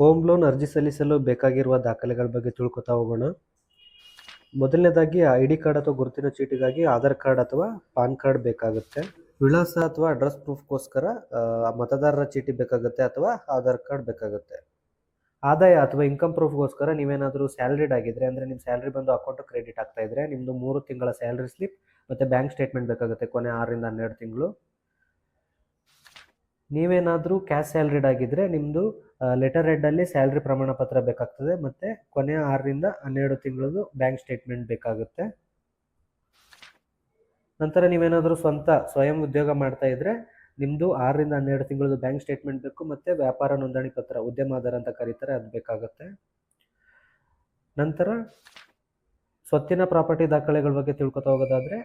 Home loan ಅರ್ಜಿ ಸಲ್ಲಿಸಲು ಬೇಕಾಗಿರುವ ದಾಖಲೆಗಳ ಬಗ್ಗೆ ತಿಳ್ಕೊತಾ ಹೋಗೋಣ. ಮೊದಲನೇದಾಗಿ ಐ ಡಿ ಕಾರ್ಡ್ ಅಥವಾ ಗುರುತಿನ ಚೀಟಿಗಾಗಿ ಆಧಾರ್ ಕಾರ್ಡ್ ಅಥವಾ ಪಾನ್ ಕಾರ್ಡ್ ಬೇಕಾಗುತ್ತೆ. ವಿಳಾಸ ಅಥವಾ ಅಡ್ರೆಸ್ ಪ್ರೂಫ್ಗೋಸ್ಕರ ಮತದಾರರ ಚೀಟಿ ಬೇಕಾಗುತ್ತೆ ಅಥವಾ ಆಧಾರ್ ಕಾರ್ಡ್ ಬೇಕಾಗುತ್ತೆ. ಆದಾಯ ಅಥವಾ ಇನ್ಕಮ್ ಪ್ರೂಫ್ಗೋಸ್ಕರ ನೀವೇನಾದರೂ ಸ್ಯಾಲ್ರಿಡ್ ಆಗಿದ್ರೆ, ಅಂದರೆ ನಿಮ್ಮ ಸ್ಯಾಲ್ರಿ ಬಂದು ಅಕೌಂಟ್ ಕ್ರೆಡಿಟ್ ಆಗ್ತಾ ಇದ್ರೆ ನಿಮ್ಮದು ಮೂರು ತಿಂಗಳ ಸ್ಯಾಲ್ರಿ ಸ್ಲಿಪ್ ಮತ್ತು ಬ್ಯಾಂಕ್ ಸ್ಟೇಟ್ಮೆಂಟ್ ಬೇಕಾಗುತ್ತೆ ಕೊನೆ ಆರರಿಂದ ಹನ್ನೆರಡು ತಿಂಗಳು. ನೀವೇನಾದರೂ ಕ್ಯಾಶ್ ಸ್ಯಾಲ್ರಿಡ್ ಆಗಿದ್ದರೆ ನಿಮ್ಮದು ಲೆಟರ್ ಹೆಡ್ಡಲ್ಲಿ ಸ್ಯಾಲ್ರಿ ಪ್ರಮಾಣ ಪತ್ರ ಬೇಕಾಗ್ತದೆ ಮತ್ತು ಕೊನೆಯ ಆರರಿಂದ ಹನ್ನೆರಡು ತಿಂಗಳದು ಬ್ಯಾಂಕ್ ಸ್ಟೇಟ್ಮೆಂಟ್ ಬೇಕಾಗುತ್ತೆ. ನಂತರ ನೀವೇನಾದರೂ ಸ್ವಂತ ಸ್ವಯಂ ಉದ್ಯೋಗ ಮಾಡ್ತಾ ಇದ್ದರೆ ನಿಮ್ಮದು ಆರರಿಂದ ಹನ್ನೆರಡು ತಿಂಗಳದು ಬ್ಯಾಂಕ್ ಸ್ಟೇಟ್ಮೆಂಟ್ ಬೇಕು ಮತ್ತು ವ್ಯಾಪಾರ ನೋಂದಣಿ ಪತ್ರ ಉದ್ಯಮ ಆಧಾರ ಅಂತ ಕರೀತಾರೆ, ಅದು ಬೇಕಾಗುತ್ತೆ. ನಂತರ ಸ್ವತ್ತಿನ ಪ್ರಾಪರ್ಟಿ ದಾಖಲೆಗಳ ಬಗ್ಗೆ ತಿಳ್ಕೊತಾ ಹೋಗೋದಾದ್ರೆ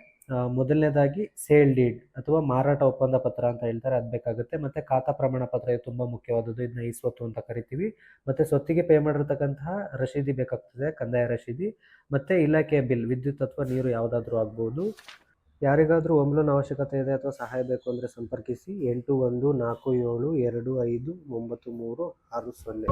ಮೊದಲನೇದಾಗಿ ಸೇಲ್ ಡೀಡ್ ಅಥವಾ ಮಾರಾಟ ಒಪ್ಪಂದ ಪತ್ರ ಅಂತ ಹೇಳ್ತಾರೆ, ಅದು ಬೇಕಾಗುತ್ತೆ. ಮತ್ತು ಖಾತಾ ಪ್ರಮಾಣ ಪತ್ರ ಇದು ತುಂಬ ಮುಖ್ಯವಾದದ್ದು. ಇದನ್ನ ಈ ಸ್ವತ್ತು ಅಂತ ಕರಿತೀವಿ. ಮತ್ತು ಸ್ವತ್ತಿಗೆ ಪೇ ಮಾಡಿರ್ತಕ್ಕಂತಹ ರಶೀದಿ ಬೇಕಾಗ್ತದೆ, ಕಂದಾಯ ರಶೀದಿ. ಮತ್ತು ಇಲಾಖೆಯ ಬಿಲ್, ವಿದ್ಯುತ್ ಅಥವಾ ನೀರು ಯಾವುದಾದ್ರೂ ಆಗ್ಬೋದು. ಯಾರಿಗಾದರೂ ಒಮ್ಲೋನ್ ಲೋನ್ ಅವಶ್ಯಕತೆ ಇದೆ ಅಥವಾ ಸಹಾಯ ಬೇಕು ಅಂದರೆ ಸಂಪರ್ಕಿಸಿ. ಎಂಟು ಒಂದು ನಾಲ್ಕು ಏಳು ಎರಡು ಐದು ಒಂಬತ್ತು ಮೂರು ಆರು ಸೊನ್ನೆ.